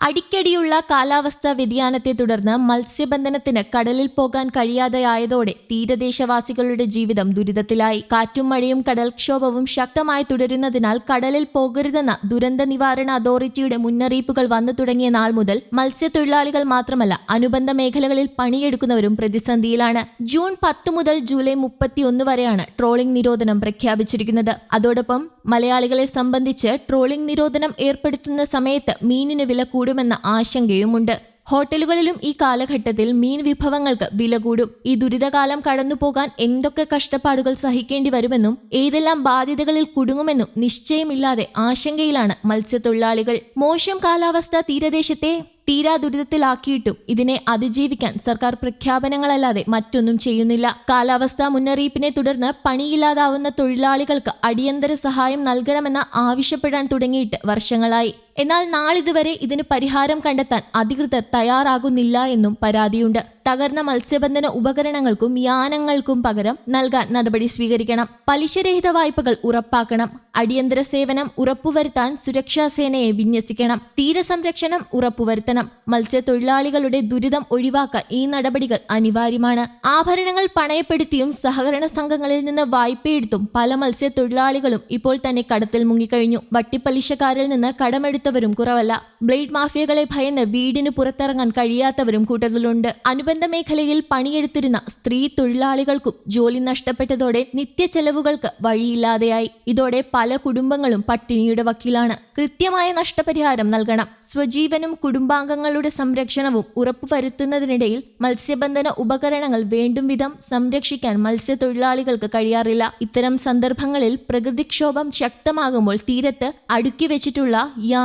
അടിക്കടിയുള്ള കാലാവസ്ഥാ വ്യതിയാനത്തെ തുടർന്ന് മത്സ്യബന്ധനത്തിന് കടലിൽ പോകാൻ കഴിയാതെയായതോടെ തീരദേശവാസികളുടെ ജീവിതം ദുരിതത്തിലായി. കാറ്റും മഴയും കടൽക്ഷോഭവും ശക്തമായി തുടരുന്നതിനാൽ കടലിൽ പോകരുതെന്ന ദുരന്ത നിവാരണ അതോറിറ്റിയുടെ മുന്നറിയിപ്പുകൾ വന്നു തുടങ്ങിയ നാൾ മുതൽ മത്സ്യത്തൊഴിലാളികൾ മാത്രമല്ല അനുബന്ധ മേഖലകളിൽ പണിയെടുക്കുന്നവരും പ്രതിസന്ധിയിലാണ്. ജൂൺ പത്ത് മുതൽ ജൂലൈ മുപ്പത്തിയൊന്ന് വരെയാണ് ട്രോളിംഗ് നിരോധനം പ്രഖ്യാപിച്ചിരിക്കുന്നത്. അതോടൊപ്പം മലയാളികളെ സംബന്ധിച്ച് ട്രോളിംഗ് നിരോധനം ഏർപ്പെടുത്തുന്ന സമയത്ത് മീനിന് വില കൂടുമെന്ന ആശങ്കയുമുണ്ട്. ഹോട്ടലുകളിലും ഈ കാലഘട്ടത്തിൽ മീൻ വിഭവങ്ങൾക്ക് വില കൂടും. ഈ ദുരിതകാലം കടന്നുപോകാൻ എന്തൊക്കെ കഷ്ടപ്പാടുകൾ സഹിക്കേണ്ടി വരുമെന്നും ഏതെല്ലാം ബാധ്യതകളിൽ കുടുങ്ങുമെന്നും നിശ്ചയമില്ലാതെ ആശങ്കയിലാണ് മത്സ്യത്തൊഴിലാളികൾ. മോശം കാലാവസ്ഥ തീരദേശത്തെ തീരാ ദുരിതത്തിലാക്കിയിട്ടും ഇതിനെ അതിജീവിക്കാൻ സർക്കാർ പ്രഖ്യാപനങ്ങളല്ലാതെ മറ്റൊന്നും ചെയ്യുന്നില്ല. കാലാവസ്ഥാ മുന്നറിയിപ്പിനെ തുടർന്ന് പണിയില്ലാതാവുന്ന തൊഴിലാളികൾക്ക് അടിയന്തര സഹായം നൽകണമെന്ന് ആവശ്യപ്പെടാൻ തുടങ്ങിയിട്ട് വർഷങ്ങളായി. എന്നാൽ നാളിതുവരെ ഇതിന് പരിഹാരം കണ്ടെത്താൻ അധികൃതർ തയ്യാറാകുന്നില്ല എന്നും പരാതിയുണ്ട്. തകർന്ന മത്സ്യബന്ധന ഉപകരണങ്ങൾക്കും യാനങ്ങൾക്കും പകരം നൽകാൻ നടപടി സ്വീകരിക്കണം. പലിശരഹിത വായ്പകൾ ഉറപ്പാക്കണം. അടിയന്തര സേവനം ഉറപ്പുവരുത്താൻ സുരക്ഷാ സേനയെ വിന്യസിക്കണം. തീരസംരക്ഷണം ഉറപ്പുവരുത്തണം. മത്സ്യത്തൊഴിലാളികളുടെ ദുരിതം ഒഴിവാക്കാൻ ഈ നടപടികൾ അനിവാര്യമാണ്. ആഭരണങ്ങൾ പണയപ്പെടുത്തിയും സഹകരണ സംഘങ്ങളിൽ നിന്ന് വായ്പയെടുത്തും പല മത്സ്യത്തൊഴിലാളികളും ഇപ്പോൾ തന്നെ കടത്തിൽ മുങ്ങിക്കഴിഞ്ഞു. വട്ടിപ്പലിശക്കാരിൽ നിന്ന് കടമെടുത്തവരും കുറവല്ല. ബ്ലേഡ് മാഫിയകളെ ഭയന്ന് വീടിന് പുറത്തിറങ്ങാൻ കഴിയാത്തവരും കൂട്ടത്തിലുണ്ട്. അനുബന്ധ മേഖലയിൽ പണിയെടുത്തിരുന്ന സ്ത്രീ തൊഴിലാളികൾക്കും ജോലി നഷ്ടപ്പെട്ടതോടെ നിത്യ ചെലവുകൾക്ക് വഴിയില്ലാതെയായി. ഇതോടെ പല കുടുംബങ്ങളും പട്ടിണിയുടെ വക്കിലാണ്. കൃത്യമായ നഷ്ടപരിഹാരം നൽകണം. സ്വജീവനും കുടുംബാംഗങ്ങളുടെ സംരക്ഷണവും ഉറപ്പുവരുത്തുന്നതിനിടയിൽ മത്സ്യബന്ധന ഉപകരണങ്ങൾ വേണ്ടും വിധം സംരക്ഷിക്കാൻ മത്സ്യത്തൊഴിലാളികൾക്ക് കഴിയാറില്ല. ഇത്തരം സന്ദർഭങ്ങളിൽ പ്രകൃതിക്ഷോഭം ശക്തമാകുമ്പോൾ തീരത്ത് അടുക്കി വെച്ചിട്ടുള്ള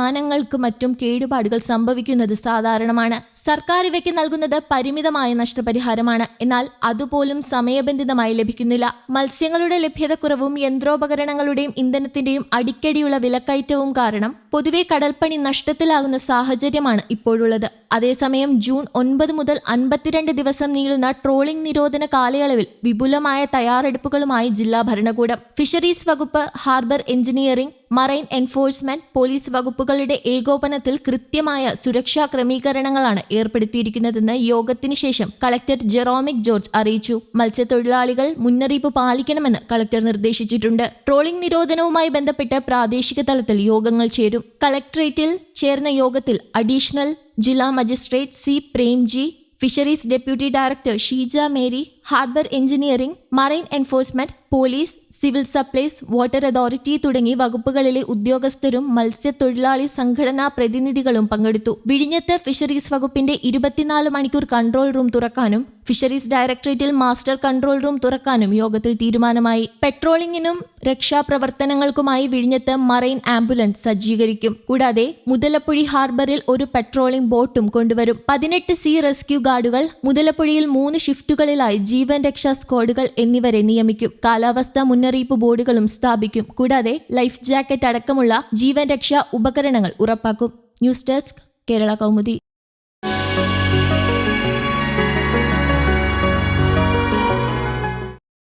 യാനങ്ങൾക്ക് മറ്റും കേടുപാടുകൾ സംഭവിക്കുന്നത് സാധാരണമാണ്. സർക്കാർ ഇവയ്ക്ക് നൽകുന്നത് പരിമിതമായ നഷ്ടപരിഹാരമാണ്. എന്നാൽ അതുപോലും സമയബന്ധിതമായി ലഭിക്കുന്നില്ല. മത്സ്യങ്ങളുടെ ലഭ്യതക്കുറവും യന്ത്രോപകരണങ്ങളുടെയും ഇന്ധനത്തിന്റെയും അടിക്കടിയുള്ള വിലക്കയറ്റവും കാരണം പൊതുവെ കടൽപ്പണി നഷ്ടത്തിലാകുന്ന സാഹചര്യമാണ് ഇപ്പോഴുള്ളത്. അതേസമയം ജൂൺ ഒൻപത് മുതൽ അൻപത്തിരണ്ട് ദിവസം നീളുന്ന ട്രോളിംഗ് നിരോധന കാലയളവിൽ വിപുലമായ തയ്യാറെടുപ്പുകളുമായി ജില്ലാ ഭരണകൂടം. ഫിഷറീസ് വകുപ്പ് harbour engineering marine enforcement police വകുപ്പുകളുടെ ഏകോപനത്തിൽ കൃത്യമായ സുരക്ഷാ ക്രമീകരണങ്ങളാണ് ഏർപ്പെടുത്തിയിരിക്കുന്നതെന്ന് യോഗത്തിന് ശേഷം കളക്ടർ ജെറോമിക് ജോർജ് അറിയിച്ചു. മത്സ്യത്തൊഴിലാളികൾ മുന്നറിയിപ്പ് പാലിക്കണമെന്ന് കളക്ടർ നിർദ്ദേശിച്ചിട്ടുണ്ട്. ട്രോളിംഗ് നിരോധനവുമായി ബന്ധപ്പെട്ട് പ്രാദേശിക തലത്തിൽ യോഗങ്ങൾ ചേരും കളക്ടറേറ്റിൽ ചേർന്ന യോഗത്തിൽ അഡീഷണൽ ജില്ലാ magistrate C Premji fisheries deputy director Sheeja Mary harbour engineering marine enforcement police civil supplies water authority തുടങ്ങി വകുപ്പുകളിലെ ഉദ്യോഗസ്ഥരും മത്സ്യത്തൊഴിലാളി സംഘടനാ പ്രതിനിധികളും പങ്കെടുത്തു. വിഴിഞ്ഞത്ത് ഫിഷറീസ് വകുപ്പിന്റെ ഇരുപത്തിനാല് മണിക്കൂർ കൺട്രോൾ റൂം തുറക്കാനും ഫിഷറീസ് ഡയറക്ടറേറ്റിൽ മാസ്റ്റർ കൺട്രോൾ റൂം തുറക്കാനും യോഗത്തിൽ തീരുമാനമായി. പെട്രോളിംഗിനും രക്ഷാപ്രവർത്തനങ്ങൾക്കുമായി വിഴിഞ്ഞത്ത് മറൈൻ ആംബുലൻസ് സജ്ജീകരിക്കും. കൂടാതെ മുതലപ്പുഴി ഹാർബറിൽ ഒരു പെട്രോളിംഗ് ബോട്ടും കൊണ്ടുവരും. പതിനെട്ട് സി റെസ്ക്യൂ ഗാർഡുകൾ മുതലപ്പുഴയിൽ മൂന്ന് ഷിഫ്റ്റുകളിലായി ജീവൻ രക്ഷാ സ്ക്വാഡുകൾ എന്നിവരെ നിയമിക്കും. കാലാവസ്ഥാ മുന്നറിയിപ്പ് ബോർഡുകളും സ്ഥാപിക്കും. കൂടാതെ ലൈഫ് ജാക്കറ്റ് അടക്കമുള്ള ജീവൻ രക്ഷാ ഉപകരണങ്ങൾ ഉറപ്പാക്കും. News desk Kerala Kaumudi.